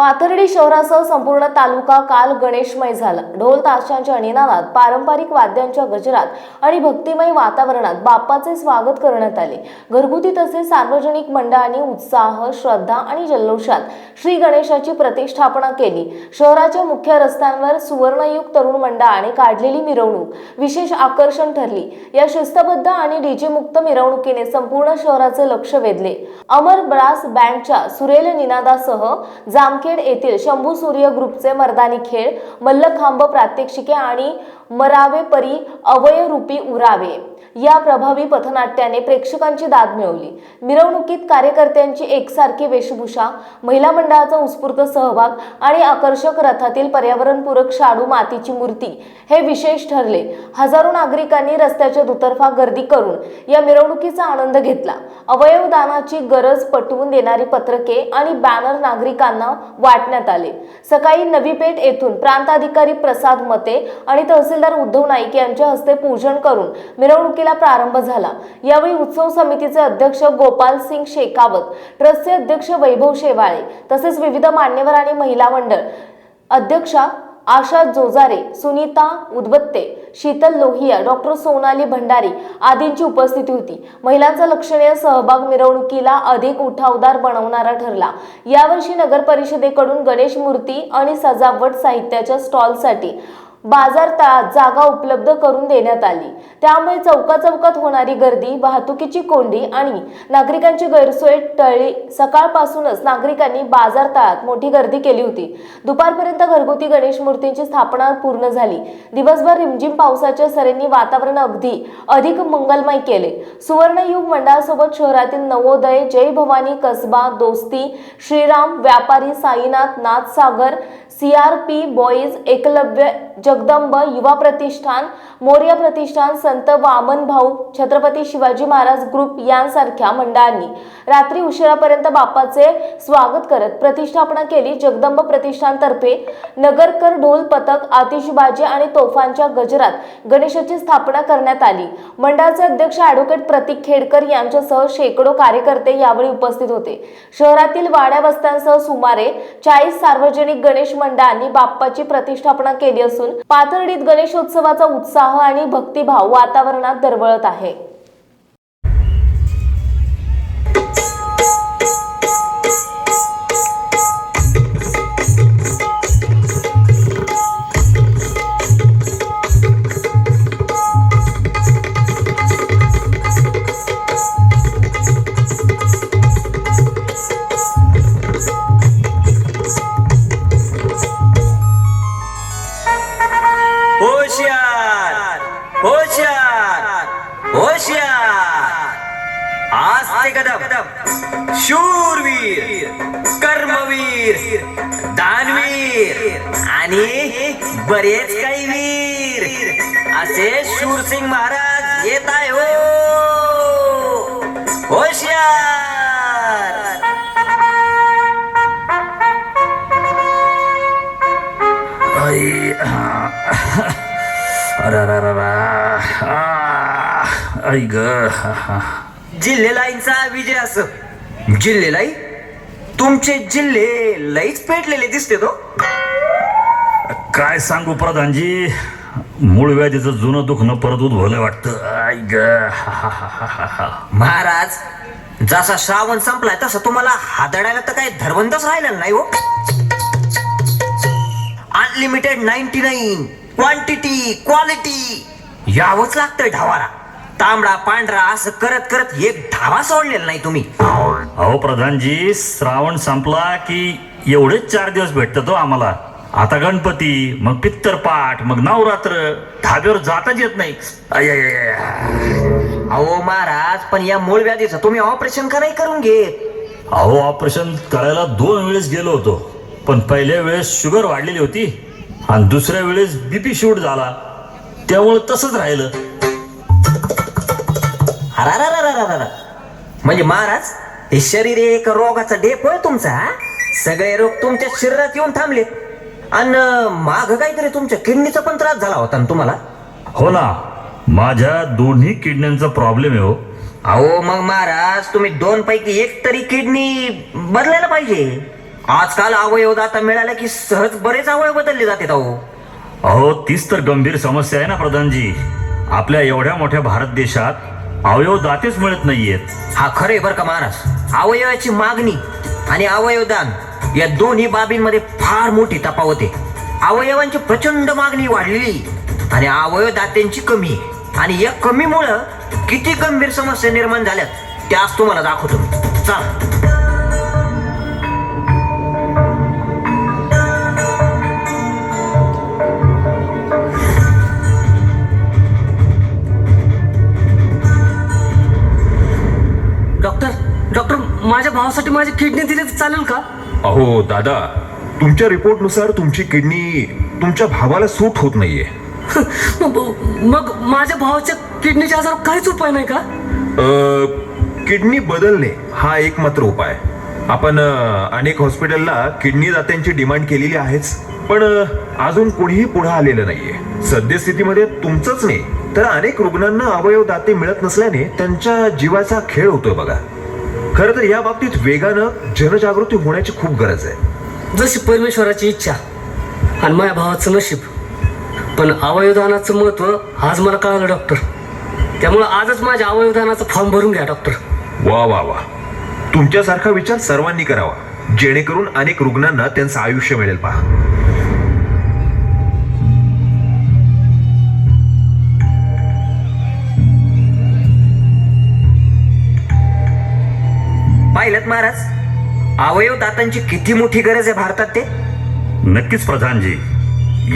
पाथर्डी शहरासह संपूर्ण तालुका काल गणेशमय झाला. ढोल ताशांच्या निनादात पारंपरिक वाद्यांच्या गजरात आणि भक्तिमय वातावरणात बाप्पाचे स्वागत करण्यात आले. घरगुती तसेच सार्वजनिक मंडळांनी उत्साह श्रद्धा आणि जल्लोषात श्री गणेशाची प्रतिष्ठापना केली. शहराच्या मुख्य रस्त्यांवर सुवर्णयुग तरुण मंडळाने काढलेली मिरवणूक विशेष आकर्षण ठरली. या शिस्तबद्ध आणि डीजे मुक्त मिरवणुकीने संपूर्ण शहराचे लक्ष वेधले. अमर ब्रास बँडच्या सुरेल निनादासह जामखेड येथील शंभू सूर्य ग्रुपचे मर्दानी खेळ मल्लखांब प्रात्यक्षिके आणि मरावे परी अवयरूपी उरावे. या प्रभावी पथनाट्याने प्रेक्षकांची दाद मिळवली. मिरवणुकीत कार्यकर्त्यांची एकसारखी वेशभूषा महिला मंडळाचा उत्स्फूर्त सहभाग आणि आकर्षक रथातील पर्यावरणपूरक शाडू मातीची मूर्ती हे विशेष ठरले. हजारो नागरिकांनी रस्त्याच्या दुतर्फा गर्दी करून या मिरवणुकीचा आनंद घेतला. अवयवदानाची गरज पटवून देणारी पत्रके आणि बॅनर नागरिकांना वाटण्यात आले. सकाळी नवी पेठ येथून प्रांताधिकारी प्रसाद मते आणि तहसीलदार उद्धव नाईक यांच्या हस्ते पूजन करून मिरवणुकी मिरवणुकीला प्रारंभ झाला. यावेळी उत्सव समितीचे अध्यक्ष गोपाल सिंग शेकावत ट्रस्टचे अध्यक्ष वैभव शेवाळे तसेच विविध मान्यवर आणि महिला मंडळ अध्यक्षा आशा जोजारे सुनीता उदबत्ते शीतल लोहिया डॉक्टर सोनाली भंडारी आदींची उपस्थिती होती. महिलांचा लक्षणीय सहभाग मिरवणुकीला अधिक उठावदार बनवणारा ठरला. यावर्षी नगर परिषदेकडून गणेश मूर्ती आणि सजावट साहित्याच्या स्टॉलसाठी बाजार तळात जागा उपलब्ध करून देण्यात आली. त्यामुळे चौका चौकात होणारी गर्दी वाहतुकीची कोंडी आणि नागरिकांची गैरसोय टळली. सकाळपासूनच नागरिकांनी बाजार तळात मोठी गर्दी केली होती. दुपारपर्यंत घरगुती गणेश मूर्तींची स्थापना पूर्ण झाली. दिवसभर रिमझिम पावसाच्या सरींनी वातावरण अगदी अधिक मंगलमय केले. सुवर्णयुग मंडळासोबत शहरातील नवोदय जय भवानी कसबा दोस्ती श्रीराम व्यापारी Sainath Nathsagar C R P boys Eklavya Jagdamb युवा प्रतिष्ठान मोर्या प्रतिष्ठान संत वामन भाऊ छत्रपती शिवाजी महाराज ग्रुप यांसारख्या मंडळांनी रात्री उशिरापर्यंत बाप्पाचे स्वागत करत प्रतिष्ठापना केली जगदंब प्रतिष्ठानतर्फे. नगरकर ढोल पथक आतिषबाजी आणि तोफांच्या गजरात गणेशाची स्थापना करण्यात आली. मंडळाचे अध्यक्ष ॲडव्होकेट प्रतीक खेडकर यांच्यासह शेकडो कार्यकर्ते यावेळी उपस्थित होते. शहरातील वाड्या वस्त्यांसह सुमारे चाळीस सार्वजनिक गणेश मंडळांनी बाप्पाची प्रतिष्ठापना केली असून पाथर्डीत गणेशोत्सवाचा उत्साह आणि भक्तिभाव वातावरणात दरवळत आहे. रशिया। आस्ते कदम। शूरवीर कर्मवीर दानवीर आणि बरेच काही वीर। असे शूरसिंग महाराज येत आहे हो। होशियार। अरे अरे अरे अरे. आई ग. जिल्हेलाईंचा विजय असं. जिल्हेलाई तुमचे जिल्हे लईच पेटलेले दिसते तो. काय सांगू प्रधानजी? मूळ व्याधीचं जुनं दुखणं परत उद्भवलं वाटतं. आई ग. महाराज जसा श्रावण संपलाय तसा तुम्हाला हादडायला तर काही धर्मंतच राहिलेलं नाही हो. Unlimited ninety nine quantity quality यावंच लागतंय ढावाला. तांबडा पांढरा असं करत करत एक ढावा सोडलेला नाही तुम्ही. अहो प्रधानजी श्रावण संपला की एवढेच चार दिवस भेटत तो आम्हाला. आता गणपती मग पित्तरपाठ मग नवरात्र. धाब्यावर जाताच येत नाही. अहो महाराज पण या मूळ व्याधीचं तुम्ही ऑपरेशन का नाही करून घेत? अहो ऑपरेशन करायला दोन वेळेस गेलो होतो. पण पहिल्या वेळेस शुगर वाढलेली होती आणि दुसऱ्या वेळेस बीपी शूट झाला. त्यामुळे तसंच राहिलं. अरारारारारारा. म्हणजे महाराज हे शरीर एक रोगाचा डेप होय तुमचा? सगळे रोग तुमच्या शरीरात येऊन थांबले आणि माग काहीतरी तुमच्या किडनीचा पण त्रास झाला होता ना तुम्हाला? हो ना माझ्या दोन्ही किडण्यांचा प्रॉब्लेम आहे हो. अहो मग महाराज तुम्ही दोन पैकी एक तरी किडनी बदलायला पाहिजे. आजकाल अवयव दाता मिळाला की सहज बरेच अवयव बदलले जातात अहो. अहो तीच तर गंभीर समस्या आहे ना प्रधानजी. आपल्या एवढ्या मोठ्या भारत देशात अवयव दातेच मिळत नाहीयेत. हा खरे बर का महाराज. अवयवाची मागणी आणि अवयवदान या दोन्ही बाबींमध्ये फार मोठी तफावत अवयवांची प्रचंड मागणी वाढलेली आणि अवयव दात्यांची कमी आहे. आणि या कमीमुळं किती गंभीर समस्या निर्माण झाल्यात त्या आज तुम्हाला दाखवतो चला. डॉक्टर डॉक्टर माझ्या भावासाठी माझी किडनी दिली तर चालेल का? अहो दादा तुमच्या रिपोर्टनुसार तुमची किडनी तुमच्या भावाला सूट होत नाहीये. मग माझ्या भावाच्या किडनीच्या आजारावर काहीच उपाय नाही का? किडनी बदलणे हा एकमात्र उपाय. आपण अनेक हॉस्पिटलला किडनी दात्यांची डिमांड केलेली आहेच पण अजून कोणीही पुढे आलेलं नाहीये. सद्यस्थितीमध्ये तुमचंच नाही. तर अनेक रुग्णांना अवयव दाते मिळत नसल्याने त्यांच्या जीवाचा खेळ होतोय बघा. खरं तर या बाबतीत वेगानं जनजागृती होण्याची खूप गरज आहे. जशी परमेश्वराची इच्छा आणि माझ्या भावाचं नशीब पण अवयवदानाचं महत्त्व आज मला कळालं डॉक्टर. त्यामुळे आजच माझ्या अवयवदानाचा फॉर्म भरून घ्या डॉक्टर. वा वा वा. तुमच्यासारखा विचार सर्वांनी करावा. जेणेकरून अनेक रुग्णांना त्यांचं आयुष्य मिळेल पहा. पाहिलं महाराज? अवयव दातांची किती मोठी गरज आहे भारतात ते? नक्कीच प्रधानजी.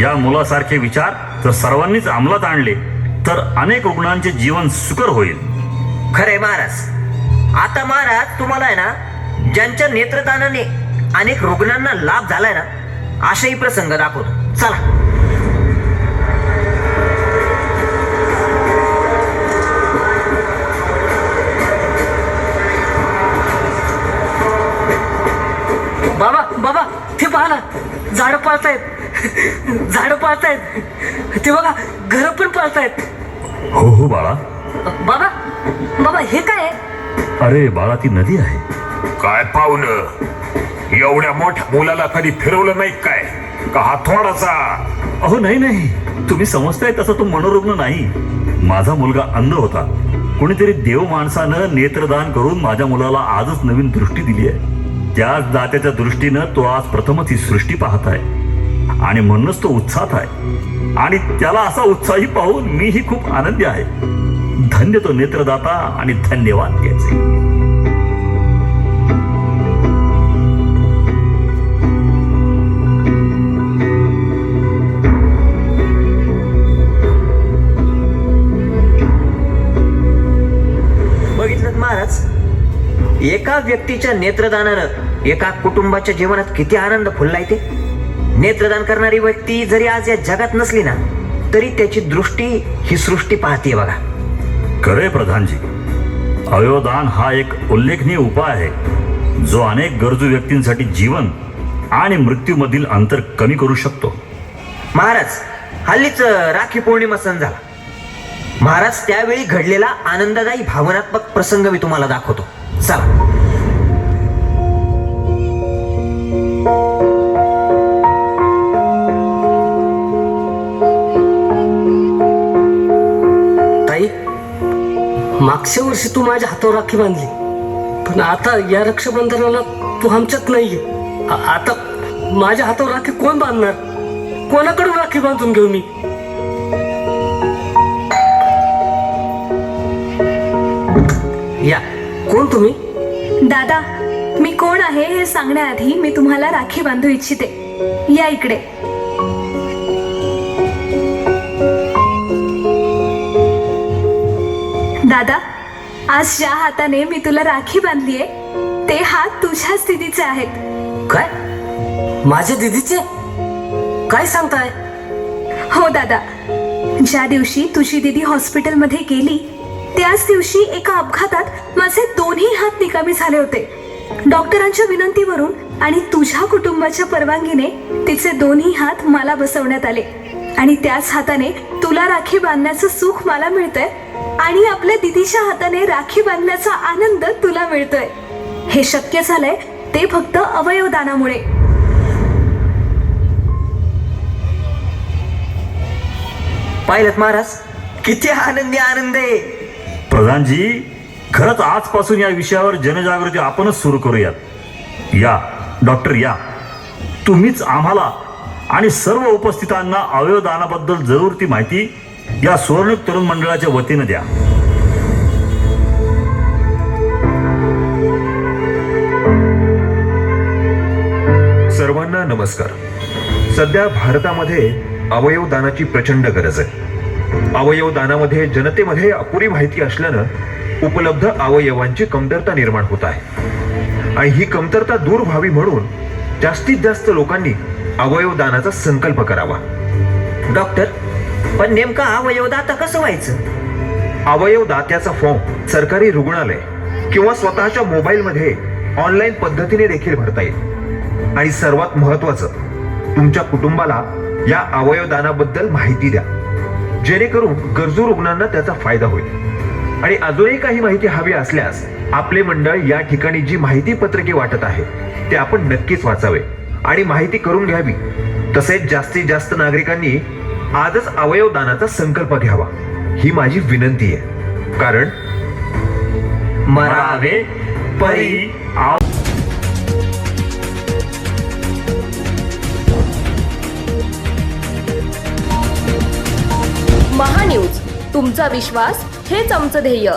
या मुलासारखे विचार जर सर्वांनीच अंमलात आणले तर अनेक रुग्णांचे जीवन सुकर होईल. खरंय महाराज. आता महाराज तुम्हाला आहे ना ज्यांच्या नेत्रदानाने अनेक रुग्णांना लाभ झालाय ना अशाही प्रसंग दाखवतो. चला बाबा बाबा ते पहा ना झाडं पाळतायत. झाडं पाळतायत. ते बघा घर पण पाळतायत. हो हो बाळा. बाबा बाबा हे काय? अरे बाळा ती नदी आहे. काय पाहुणं? एवढ्या मोठ्या मुलाला कधी फिरवलं नाही काय? का हातवाडाचा अहो नाही नाही. तुम्ही समजताय तसा तो मनोरुग्ण नाही. माझा मुलगा अंध होता. कोणीतरी देव माणसानं नेत्रदान करून माझ्या मुलाला आजच नवीन दृष्टी दिली आहे. त्याच दात्याच्या दृष्टीनं तो आज प्रथमच ही सृष्टी पाहत आहे. आणि म्हणूनच तो उत्साहात आहे. आणि त्याला असा उत्साही पाहून मीही खूप आनंदी आहे. धन्य तो नेत्रदाता आणि धन्यवाद त्याचे महाराज? एका व्यक्तीच्या नेत्रदानानं एका कुटुंबाच्या जीवनात किती आनंद फुललाय ते? नेत्रदान करणारी व्यक्ती जरी आज या जगात नसली ना तरी त्याची दृष्टी ही सृष्टी पाहतीये बघा. खरे प्रधानजी. अवयवदान हा एक उल्लेखनीय उपाय आहे जो अनेक गरजू व्यक्तींसाठी जीवन आणि मृत्यूमधील अंतर कमी करू शकतो. महाराज हल्लीच राखी पौर्णिमा सण झाला. महाराज त्यावेळी घडलेला आनंददायी भावनात्मक प्रसंग मी तुम्हाला दाखवतो. चला. मागच्या वर्षी तू माझ्या हातावर राखी बांधली. पण आता या रक्षाबंधनाला तू आमच्यात नाहीये. आता माझ्या हातावर राखी कोण बांधणार? कोणाकडून राखी बांधून घेऊ मी? या कोण तुम्ही? दादा मी कोण आहे हे सांगण्याआधी मी तुम्हाला राखी बांधू इच्छिते. या इकडे. दादा आज ज्या हाताने मी तुला राखी बांधलीये ते हात तुझ्या स्थितीचे आहेत. काय? माझ्या दिदीचे? काय सांगताय? हो दादा ज्या दिवशी तुझी दिदी हॉस्पिटलमध्ये गेली त्याच दिवशी एका अपघातात माझे दोन्ही हात निकामी झाले होते. डॉक्टरांच्या विनंतीवरून आणि तुझ्या कुटुंबाच्या परवानगीने तिचे दोन्ही हात मला बसवण्यात आले. आणि त्याच हाताने तुला राखी बांधण्याचं सुख मला मिळतंय आणि आपल्या दिदीच्या हाताने राखी बांधण्याचा आनंद तुला मिळतोय. हे शक्य झालंय ते फक्त अवयवदानामुळे. पाहिलं महाराज किती आनंदी आनंद आहे. प्रधानजी खरंच आजपासून या विषयावर जनजागृती आपणच सुरू करूयात. या डॉक्टर या. तुम्हीच आम्हाला आणि सर्व उपस्थितांना अवयवदानाबद्दल जरूर ती माहिती या सुवर्णक तरुण मंडळाच्या वतीनं द्या. सर्वांना नमस्कार. सध्या भारतामध्ये अवयव दानाची प्रचंड गरज आहे. अवयव दानामध्ये जनतेमध्ये अपुरी माहिती असल्यानं उपलब्ध अवयवांची कमतरता निर्माण होत आहे. आणि ही कमतरता दूर व्हावी म्हणून जास्तीत जास्त लोकांनी अवयव दानाचा संकल्प करावा. डॉक्टर पण नेमका अवयवदाता कसं व्हायचं? अवयव दात्याचा फॉर्म सरकारी रुग्णालय किंवा स्वतःच्या मोबाईलमध्ये ऑनलाईन पद्धतीने देखील भरता येईल. आणि सर्वात महत्वाचं तुमच्या कुटुंबाला या अवयवदानाबद्दल माहिती द्या. जेणेकरून गरजू रुग्णांना त्याचा फायदा होईल. आणि अजूनही काही माहिती हवी असल्यास आपले मंडळ या ठिकाणी जी माहिती पत्रके वाटत आहे ते आपण नक्कीच वाचावे. आणि माहिती करून घ्यावी. तसेच जास्तीत जास्त नागरिकांनी आजच अवयव दानाचा संकल्प घ्यावा. ही माझी विनंती आहे. कारण मरावे परी आव महान्यूज तुमचा विश्वास हेच आमचं ध्येय.